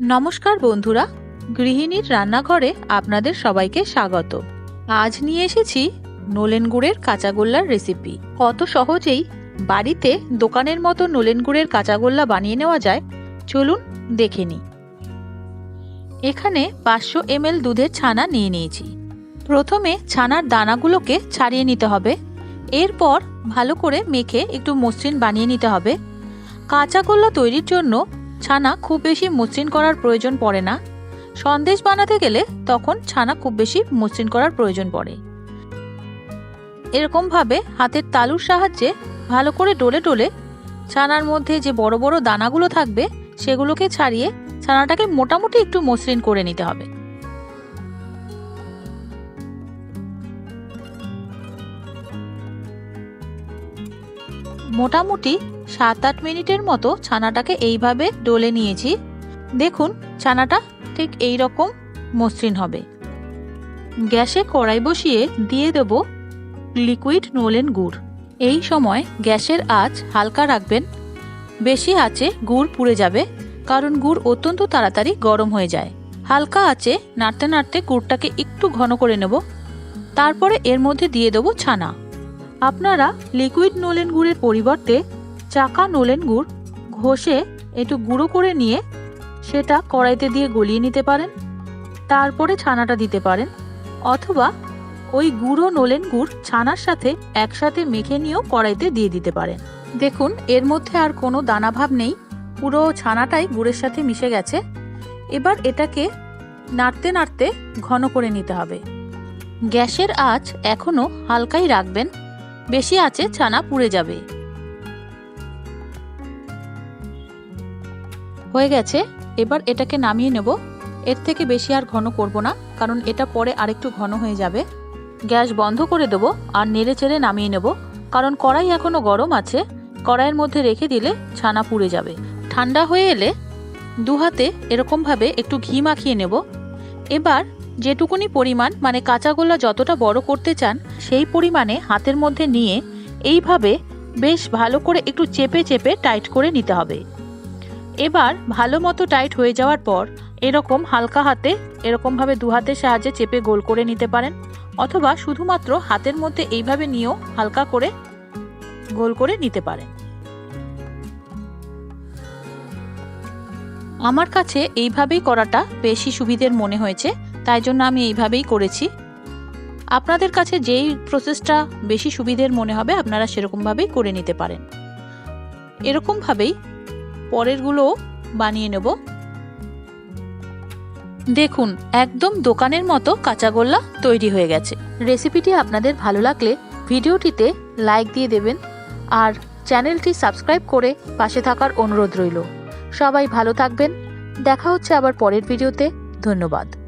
নমস্কার বন্ধুরা, গৃহিণীর রান্নাঘরে আপনাদের সবাইকে স্বাগত। আজ নিয়ে এসেছি নোলেন গুড়ের কাঁচাগোল্লার রেসিপি কত সহজেই বাড়িতে দোকানের মতো নোলেন গুড়ের কাঁচাগোল্লা বানিয়ে নেওয়া যায়, চলুন দেখে নিই। এখানে পাঁচশো এমএল দুধের ছানা নিয়ে নিয়েছি। প্রথমে ছানার দানাগুলোকে ছাড়িয়ে নিতে হবে। এরপর ভালো করে মেখে একটু মসৃণ বানিয়ে নিতে হবে। কাঁচাগোল্লা তৈরির জন্য ছানা খুব বেশি মসৃণ করার প্রয়োজন পড়ে না। সন্দেশ বানাতে গেলে তখন ছানা খুব বেশি মসৃণ করার প্রয়োজন পড়ে। এরকমভাবে হাতের তালুর সাহায্যে ভালো করে ডলে ডলে ছানার মধ্যে যে বড় বড় দানাগুলো থাকবে, সেগুলোকে ছাড়িয়ে ছানাটাকে মোটামুটি একটু মসৃণ করে নিতে হবে। মোটামুটি সাত আট মিনিটের মতো ছানাটাকে এইভাবে ডলে নিয়েছি। দেখুন, ছানাটা ঠিক এই রকম মসৃণ হবে। গ্যাসে কড়াই বসিয়ে দিয়ে দেব লিকুইড নোলেন গুড়। এই সময় গ্যাসের আঁচ হালকা রাখবেন। বেশি আঁচে গুড় পুড়ে যাবে, কারণ গুড় অত্যন্ত তাড়াতাড়ি গরম হয়ে যায়। হালকা আঁচে নাড়তে নাড়তে গুড়টাকে একটু ঘন করে নেব। তারপরে এর মধ্যে দিয়ে দেবো ছানা। আপনারা লিকুইড নোলেন গুড়ের পরিবর্তে চাকা নোলেন গুড় ঘষে একটু গুঁড়ো করে নিয়ে সেটা কড়াইতে দিয়ে গলিয়ে নিতে পারেন, তারপরে ছানাটা দিতে পারেন, অথবা ওই গুঁড়ো নলেন গুড় ছানার সাথে একসাথে মেখে নিয়েও কড়াইতে দিয়ে দিতে পারেন। দেখুন, এর মধ্যে আর কোনো দানা ভাব নেই, পুরো ছানাটাই গুড়ের সাথে মিশে গেছে। এবার এটাকে নাড়তে নাড়তে ঘন করে নিতে হবে। গ্যাসের আঁচ এখনও হালকাই রাখবেন, বেশি আঁচে ছানা পুড়ে যাবে। হয়ে গেছে, এবার এটাকে নামিয়ে নেব। এর থেকে বেশি আর ঘন করব না, কারণ এটা পরে আরেকটু ঘন হয়ে যাবে। গ্যাস বন্ধ করে দেবো আর নেড়ে চেড়ে নামিয়ে নেব, কারণ কড়াই এখনও গরম আছে। কড়াইয়ের মধ্যে রেখে দিলে ছানা পুড়ে যাবে। ঠান্ডা হয়ে এলে দু হাতে এরকমভাবে একটু ঘি মাখিয়ে নেব। এবার যেটুকুনি পরিমাণ মানে কাঁচাগোল্লা যতটা বড় করতে চান, সেই পরিমাণে হাতের মধ্যে নিয়ে এইভাবে বেশ ভালো করে একটু চেপে চেপে টাইট করে নিতে হবে। এবার ভালো মতো টাইট হয়ে যাওয়ার পর এরকম হালকা হাতে, এরকমভাবে দু হাতের সাহায্যে চেপে গোল করে নিতে পারেন। অথবা শুধুমাত্র হাতের মধ্যে এইভাবে নিয়েও হালকা করে গোল করে নিতে পারেন। আমার কাছে এইভাবেই করাটা বেশি সুবিধের মনে হয়েছে, তাই জন্য আমি এইভাবেই করেছি। আপনাদের কাছে যেই প্রসেসটা বেশি সুবিধের মনে হবে, আপনারা সেরকমভাবেই করে নিতে পারেন। এরকমভাবেই পরেরগুলোও বানিয়ে নেব। দেখুন, একদম দোকানের মতো কাঁচাগোল্লা তৈরি হয়ে গেছে। রেসিপিটি আপনাদের ভালো লাগলে ভিডিওটিতে লাইক দিয়ে দেবেন আর চ্যানেলটি সাবস্ক্রাইব করে পাশে থাকার অনুরোধ রইল। সবাই ভালো থাকবেন। দেখা হচ্ছে আবার পরের ভিডিওতে। ধন্যবাদ।